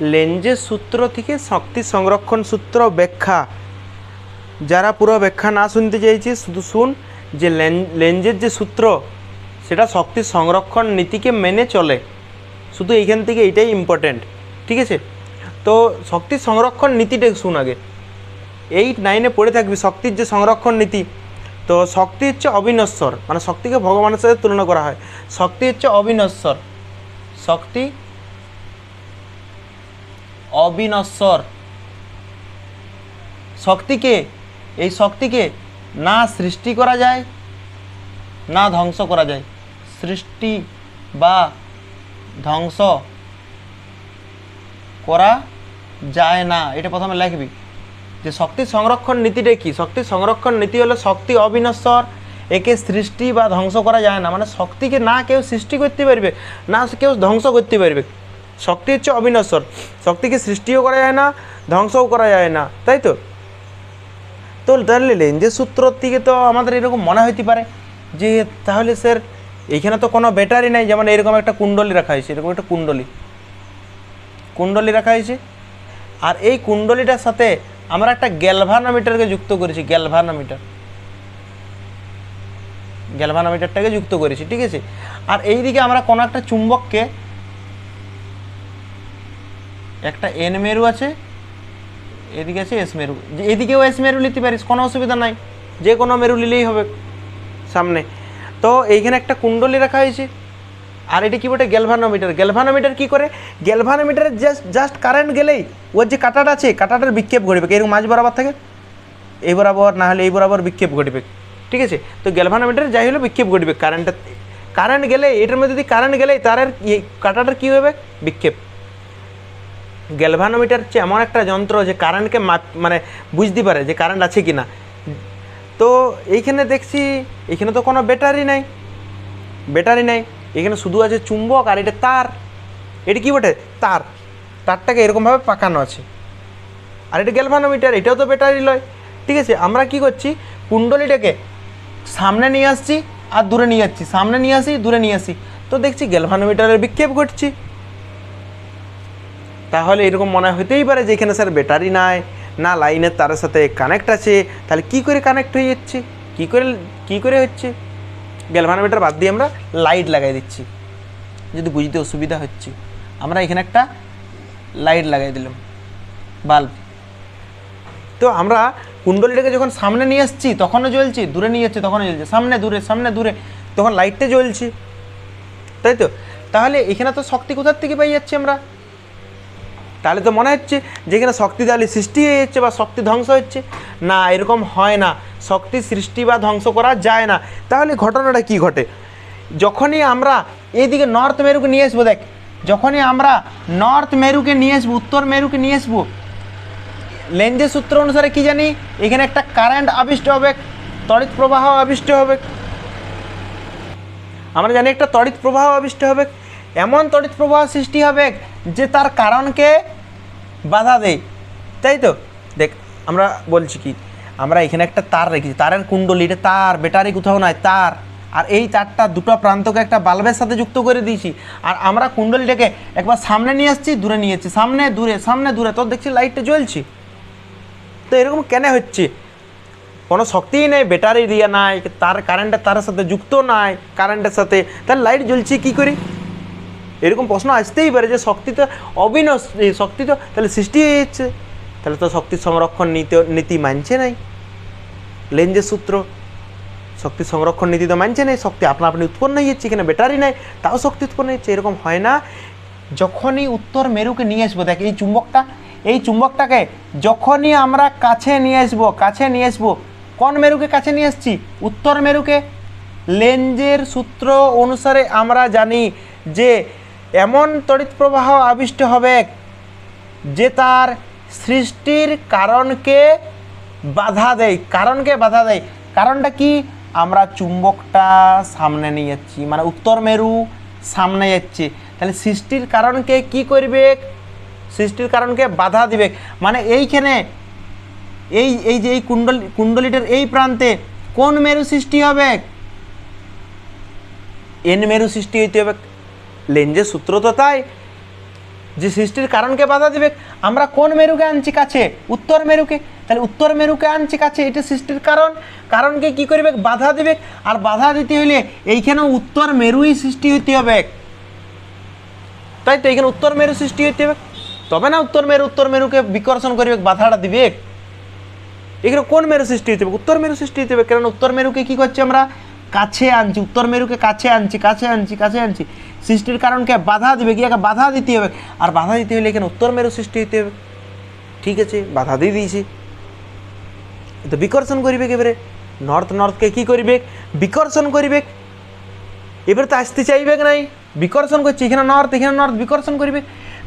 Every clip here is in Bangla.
লেঞ্জের সূত্র থেকে শক্তি সংরক্ষণ সূত্র ব্যাখ্যা। যারা পুরো ব্যাখ্যা না শুনতে চাইছি, শুধু শুন যে লেঞ্জের যে সূত্র, সেটা শক্তি সংরক্ষণ নীতিকে মেনে চলে। শুধু এইখান থেকে এটাই ইম্পর্ট্যান্ট ঠিক আছে? তো শক্তি সংরক্ষণ নীতিটা শুন আগে। এইট নাইনে পড়ে থাকবি, শক্তির যে সংরক্ষণ নীতি। তো শক্তি হচ্ছে অবিনশ্বর মানে শক্তিকে ভগবানের সাথে তুলনা করা হয়। শক্তি হচ্ছে অবিনশ্বর। শক্তি অবিনশ্বর। শক্তিকে, এই শক্তিকে না সৃষ্টি করা যায়, না ধ্বংস করা যায়। সৃষ্টি বা ধ্বংস করা যায় না। এটা প্রথমে লিখবি। যে শক্তি সংরক্ষণ নীতিটা কি? শক্তি সংরক্ষণ নীতি হলো শক্তি অবিনশ্বর, একে সৃষ্টি বা ধ্বংস করা যায় না। মানে শক্তিকে না কেউ সৃষ্টি করতে পারবে, না কেউ ধ্বংস করতে পারবে। শক্তি হচ্ছে অবিনশ্বর। শক্তিকে সৃষ্টিও করা যায় না, ধ্বংসও করা যায় না, তাই তো? তো তাহলে লেঞ্জের সূত্র থেকে তো আমাদের এরকম মনে হইতে পারে যে তাহলে স্যার এইখানে তো কোনো ব্যাটারি নাই, যেমন এরকম একটা কুণ্ডলী রাখা হয়েছে, এরকম একটা কুণ্ডলী। কুণ্ডলী রাখা হয়েছে। আর এই কুণ্ডলীটার সাথে আমরা একটা গ্যালভানোমিটারকে যুক্ত করেছি, গ্যালভানোমিটার। গ্যালভানোমিটারটাকে যুক্ত করেছি, ঠিক আছে? আর এইদিকে আমরা কোনো একটা চুম্বককে একটা এন মেরু আছে, এদিকে আছে এস মেরু। যে এদিকেও এস মেরু নিতে পারিস, কোনো অসুবিধা নাই। যে কোনো মেরু নিলেই হবে সামনে। তো এইখানে একটা কুণ্ডলী রাখা হয়েছে। আর এটা কি বটে? গ্যালভানোমিটার গ্যালভানোমিটার কি করে? গ্যালভানোমিটারের জাস্ট জাস্ট কারেন্ট গেলেই ওর যে কাটাটা আছে, কাটাটার বিক্ষেপ ঘটবে। এরকম মাঝ বরাবর থাকে? এই বরাবর, না হলে এই বরাবর বিক্ষেপ ঘটবে। ঠিক আছে? তো গ্যালভানোমিটার যাই হলো বিক্ষেপ ঘটবে। কারেন্টটা কারেন্ট গেলে, এটার মধ্যে যদি কারেন্ট গেলেই তার আর কাটাটার কী হবে? বিক্ষেপ। গ্যালভানোমিটার হচ্ছে এমন একটা যন্ত্র যে কারেন্টকে মানে বুঝতে পারে যে কারেন্ট আছে কি না তো এইখানে দেখছি, এখানে তো কোনো ব্যাটারি নাই ব্যাটারি নাই। এখানে শুধু আছে চুম্বক আর এটা তার। এটা কি বটে? তার। তারটাকে এরকমভাবে পাকানো আছে। আর এটা গ্যালভানোমিটার এটাও তো ব্যাটারি লয়। ঠিক আছে, আমরা কি করছি? কুণ্ডলিটাকে সামনে নিয়ে আসছি আর দূরে নিয়ে যাচ্ছি। সামনে নিয়ে আসি, দূরে নিয়ে আসি। তো দেখছি গ্যালভানোমিটারের বিক্ষেপ ঘটছি। তাহলে এরকম মনে হতেই পারে যে এখানে স্যার ব্যাটারি নাই, না লাইনের তারের সাথে কানেক্ট আছে। তাহলে কি করে কানেক্ট হয়ে যাচ্ছে? কি করে কি করে হচ্ছে? গ্যালভানোমিটার বাদ দিয়ে আমরা লাইট লাগাই দিচ্ছি। যদি বুঝতে অসুবিধা হচ্ছে। আমরা এখানে একটা লাইট লাগাই দিলাম বাল্ব তো আমরা কুণ্ডলীটাকে যখন সামনে নিয়ে আসছি, তখনও জ্বলছি, দূরে নিয়ে যাচ্ছি, তখনও জ্বলছে। সামনে, দূরে সামনে, দূরে, তখন লাইটটা জ্বলছে। তাই তো? তাহলে এখানে তো শক্তি কোথার থেকে পাই যাচ্ছি আমরা? তাহলে তো মনে হচ্ছে যে এখানে শক্তি তাহলে সৃষ্টি হয়ে যাচ্ছে বা শক্তি ধ্বংস হচ্ছে। না, এরকম হয় না। শক্তি সৃষ্টি বা ধ্বংস করা যায় না। তাহলে ঘটনাটা কি ঘটে? যখনই আমরা এইদিকে নর্থ মেরুকে নিয়ে আসব, দেখ, যখনই আমরা নর্থ মেরুকে নিয়ে আসব, উত্তর মেরুকে নিয়ে আসব লেঞ্জের সূত্র অনুসারে কি জানি? এখানে একটা কারেন্ট আবিষ্ট হবে, তড়িৎ প্রবাহ আবিষ্ট হবে। আমরা জানি একটা তড়িৎ প্রবাহ আবিষ্ট হবে। এমন তড়িৎ প্রবাহ সৃষ্টি হবে যে তার কারণকে বাধা দেয়। তাই তো? দেখ, আমরা বলছি কি, আমরা এখানে একটা তার রেখেছি। তারের কুণ্ডলী, এটা তার, ব্যাটারি কোথাও নয় তার। আর এই তারটা দুটো প্রান্তকে একটা বাল্বের সাথে যুক্ত করে দিয়েছি। আর আমরা কুণ্ডলিটাকে একবার সামনে নিয়ে আসছি, দূরে নিয়ে যাচ্ছি। সামনে, দূরে সামনে, দূরে। তোর দেখছি লাইটটা জ্বলছে। তো এরকম কেন হচ্ছে? কোনো শক্তিই নেই, ব্যাটারি দিয়া নাই, তার কারেন্টের তারের সাথে যুক্ত নাই কারেন্টের সাথে। তাহলে লাইট জ্বলছে, কী করে? এরকম প্রশ্ন আসতেই পারে যে শক্তি তো অবিনস এই শক্তি তো তাহলে সৃষ্টি হয়ে যাচ্ছে। তাহলে তো শক্তি সংরক্ষণ নীতি নীতি মানছে নাই। লেঞ্জের সূত্র, শক্তি সংরক্ষণ নীতি তো মানছে নাই, শক্তি আপনা আপনি উৎপন্ন হয়ে যাচ্ছে এখানে ব্যাটারি নাই, তাও শক্তি উৎপন্ন হচ্ছে এরকম হয় না। যখনই উত্তর মেরুকে নিয়ে আসব, দেখ এই চুম্বকটা, এই চুম্বকটাকে যখনই আমরা কাছে নিয়ে আসব, কাছে নিয়ে আসব, কোন মেরুকে কাছে নিয়ে আসছি? উত্তর মেরুকে। লেঞ্জের সূত্র অনুসারে আমরা জানি যে এমন তড়িৎ প্রবাহ আবিষ্ট হবে যে তার সৃষ্টির কারণকে বাধা দেয়। কারণকে বাধা দেয়। কারণটা কি? আমরা চুম্বকটা সামনে নিয়ে যাচ্ছি মানে উত্তর মেরু সামনে যাচ্ছে। তাহলে সৃষ্টির কারণকে কি করবে? সৃষ্টির কারণকে বাধা দিবে। মানে এইখানে এই এই যে এই কুণ্ডল, কুণ্ডলিটার এই প্রান্তে কোন মেরু সৃষ্টি হবে? এন মেরু সৃষ্টি হইতে হবে। লেঞ্জের সূত্র তো তাই। যে সৃষ্টির কারণকে বাধা দিবে, আমরা কোন মেরুকে আনছি কাছে? উত্তর মেরুকে। তাহলে উত্তর মেরুকে আনছি কাছে, এটা সৃষ্টির কারণ। কারণকে কি করবে? বাধা দিবে। আর বাধা দিতে হইলে এইখানে উত্তর মেরুই সৃষ্টি হইতে হবে। তাই তো এইখানে উত্তর মেরু সৃষ্টি হইতে হবে। তবে না উত্তর মেরু, উত্তর মেরুকে বিকর্ষণ করবে, বাধাটা দিবে। এখানে কোন মেরু সৃষ্টি হতে হবে? উত্তর মেরু সৃষ্টি হতে হবে। কারণ উত্তর মেরুকে কি করছি আমরা? কাছে আনছি, উত্তর মেরুকে কাছে আনছি কাছে আনছি কাছে আনছি। সৃষ্টির কারণকে বাধা দিবে কি বাধা দিতে হবে। আর বাধা দিতে হলে এখানে উত্তর মেরু সৃষ্টি হতে হবে। ঠিক আছে, বাধা দিয়ে দিয়েছি। তো বিকর্ষণ করিবে এবারে? নর্থ, নর্থকে কি করিবে? বিকর্ষণ করিবে। এবারে তো আসতে চাইবে নাই? বিকর্ষণ করছে, এখানে নর্থ এখানে নর্থ, বিকর্ষণ করিবে।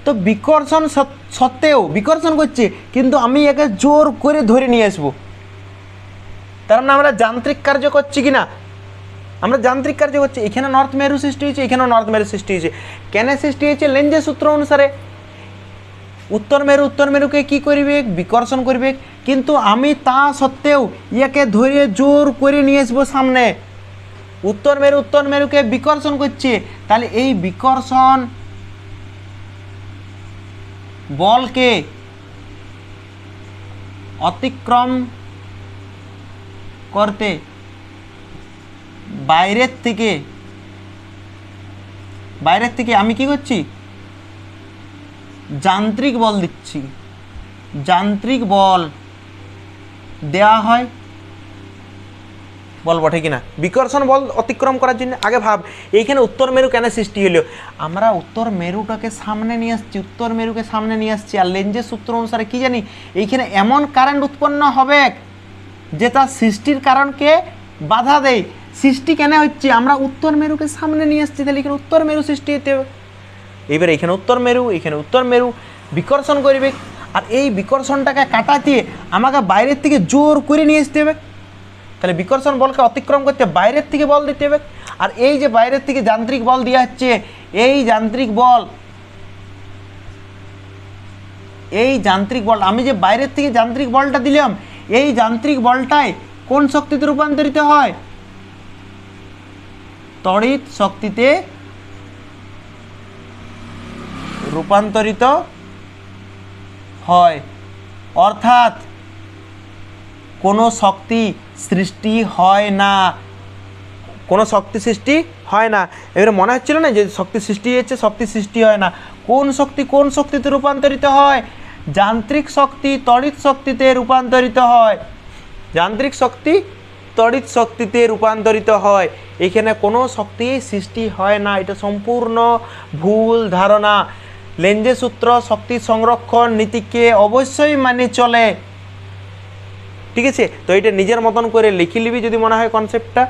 তো বিকর্ষণ সত- সত্ত্বেও বিকর্ষণ করছে, কিন্তু আমি একে জোর করে ধরে নিয়ে আসব। তার মানে আমরা যান্ত্রিক কার্য করছি কি না আমরা যান্ত্রিক কার্য করছি এখানে নর্থ মেরু সৃষ্টি হয়েছে, এখানেও নর্থ মেরু সৃষ্টি হয়েছে। কেন সৃষ্টি হয়েছে? লেঞ্জের সূত্র অনুসারে উত্তর মেরু, উত্তর মেরুকে কি করবে? বিকর্ষণ করবে। কিন্তু আমি তা সত্ত্বেও ইয়াকে ধরে জোর করে নিয়ে আসব সামনে। উত্তর মেরু, উত্তর মেরুকে বিকর্ষণ করছে। তাহলে এই বিকর্ষণ বলকে অতিক্রম করতে বাইরের থেকে বাইরের থেকে আমি কি করছি? যান্ত্রিক বল দিচ্ছি। যান্ত্রিক বল দেয়া হয়, বল বটে কিনা? বিকর্ষণ বল অতিক্রম করার জন্য আগে ভাব, এইখানে উত্তর মেরু কেন সৃষ্টি হলো? আমরা উত্তর মেরুটাকে সামনে নিয়ে আসছি, উত্তর মেরুকে সামনে নিয়ে আসছি, আর লেঞ্জের সূত্র অনুসারে কি জানি, এইখানে এমন কারেন্ট উৎপন্ন হবে যে তার সৃষ্টির কারণকে বাধা দেয়। সৃষ্টি কেন হচ্ছে? আমরা উত্তর মেরুকে সামনে নিয়ে আসছি, তাহলে এখানে উত্তর মেরু সৃষ্টি হতে হবে। এবারে এখানে উত্তর মেরু, এখানে উত্তর মেরু, বিকর্ষণ করবে। আর এই বিকর্ষণটাকে কাটাতে আমাকে বাইরের থেকে জোর করে নিয়ে আসতে হবে। তাহলে বিকর্ষণ বলকে অতিক্রম করতে বাইরের থেকে বল দিতে হবে। আর এই যে বাইরের থেকে যান্ত্রিক বল দেওয়া হচ্ছে, এই যান্ত্রিক বল, এই যান্ত্রিক বল, আমি যে বাইরের থেকে যান্ত্রিক বলটা দিলাম, এই যান্ত্রিক বলটাই কোন শক্তিতে রূপান্তরিত হয়? তড়িৎ শক্তিতে রূপান্তরিত হয়। অর্থাৎ কোনো শক্তি সৃষ্টি হয় না। কোনো শক্তি সৃষ্টি হয় না। এবারে মনে হচ্ছিল না যে শক্তি সৃষ্টি হচ্ছে শক্তি সৃষ্টি হয় না। কোন শক্তি কোন শক্তিতে রূপান্তরিত হয়? যান্ত্রিক শক্তি তড়িৎ শক্তিতে রূপান্তরিত হয়। যান্ত্রিক শক্তি তড়িৎ শক্তিতে রূপান্তরিত হয়। এখানে কোনো শক্তি সৃষ্টি হয় না। এটা সম্পূর্ণ ভুল ধারণা। লেঞ্জে সূত্র শক্তি সংরক্ষণ নীতিকে অবশ্যই মানে চলে। ঠিক আছে? তো এটা নিজের মতন করে লিখে লিবি যদি মনে হয় কনসেপ্টটা